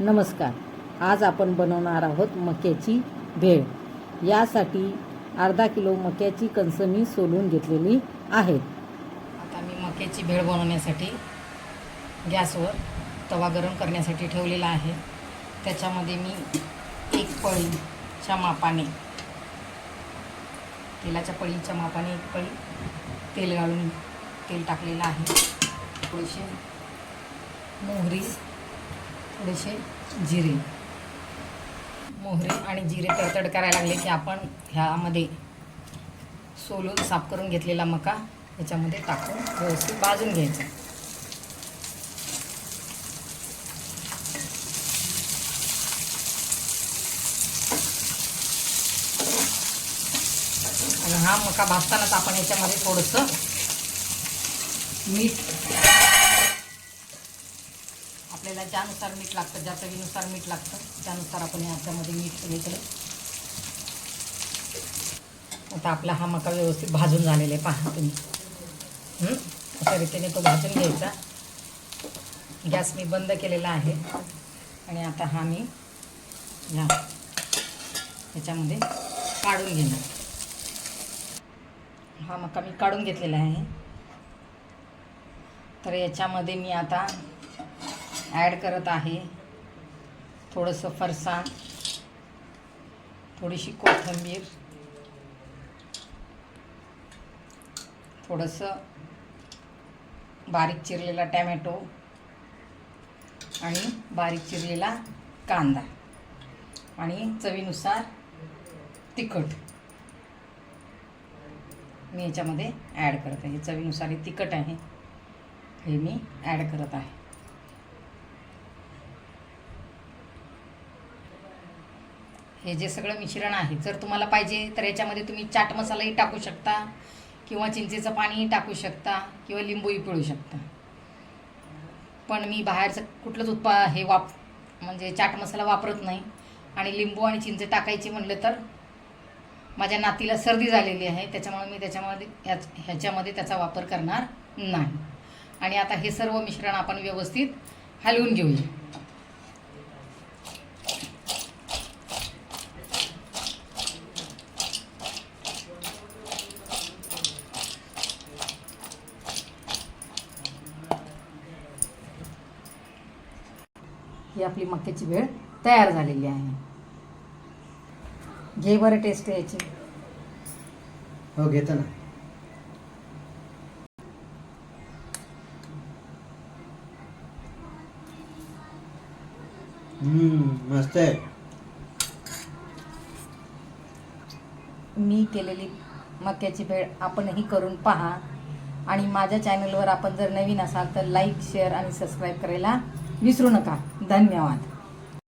नमस्कार. आज आपण बनवणार आहोत मक्याची भेळ. यासाठी अर्धा किलो मक्याची कणसं मी सोलून घेतलेली आहेत. आता मी मक्याची भेळ बनवण्यासाठी गॅसवर तवा गरम करण्यासाठी ठेवलेला आहे. त्याच्यामध्ये मी एक पळीच्या मापाने तेलाच्या पळीच्या मापाने एक पळी तेल घालून तेल टाकलेलं आहे. थोडीशी मोहरी थोडेसे जिरे मोहरी आणि जिरे तडतड करायला लागले की आपण ह्यामध्ये सोलून साफ करून घेतलेला मका याच्यामध्ये टाकून व्यवस्थित भाजून घ्यायचा. आणि हा मका भाजतानाच आपण याच्यामध्ये थोडंसं मीठ आपल्याला ज्यानुसार मीठ लागतं ज्या चवीनुसार मीठ लागतं त्यानुसार आपण याच्यामध्ये मीठ घेतलं आता आपला हा मका व्यवस्थित भाजून झालेला आहे. पहा तुम्ही. अशा रीतीने तो भाजून घ्यायचा. गॅस मी बंद केलेला आहे. आणि आता हा मी ह्या ह्याच्यामध्ये काढून घेणार. हा मका मी काढून घेतलेला आहे. तर याच्यामध्ये मी आता ॲड करत आहे. थोडंसं फरसाण थोडीशी कोथिंबीर. थोडंसं बारीक चिरलेला टॅमॅटो आणि बारीक चिरलेला कांदा आणि चवीनुसार तिखट. मी याच्यामध्ये ॲड करत आहे. चवीनुसार हे तिखट आहे. हे मी ॲड करत आहे. हे जे सगळं मिश्रण आहे जर तुम्हाला पाहिजे तर याच्यामध्ये तुम्ही चाट मसालाही टाकू शकता किंवा चिंचेचं पाणीही टाकू शकता किंवा लिंबूही पिळू शकता. पण मी बाहेरचं कुठलंच उत्पा हे वाप म्हणजे चाट मसाला वापरत नाही. आणि लिंबू आणि चिंच टाकायची म्हटलं तर माझ्या नातीला सर्दी झालेली आहे त्याच्यामुळे मी त्याच्यामध्ये ह्याच ह्याच्यामध्ये त्याचा वापर करणार नाही. आणि आता हे सर्व मिश्रण आपण व्यवस्थित हलवून घेऊया. ही आपली मक्याची भेळ तयार झालेली आहे. घे बरं टेस्ट याची. हो घेतो ना. हम्म, मस्त आहे. मी केलेली मक्याची भेळ आपणही करून पहा. आणि माझ्या चॅनलवर आपण जर नवीन असाल तर लाईक शेअर आणि सबस्क्राईब करायला विसरू नका. धन्यवाद.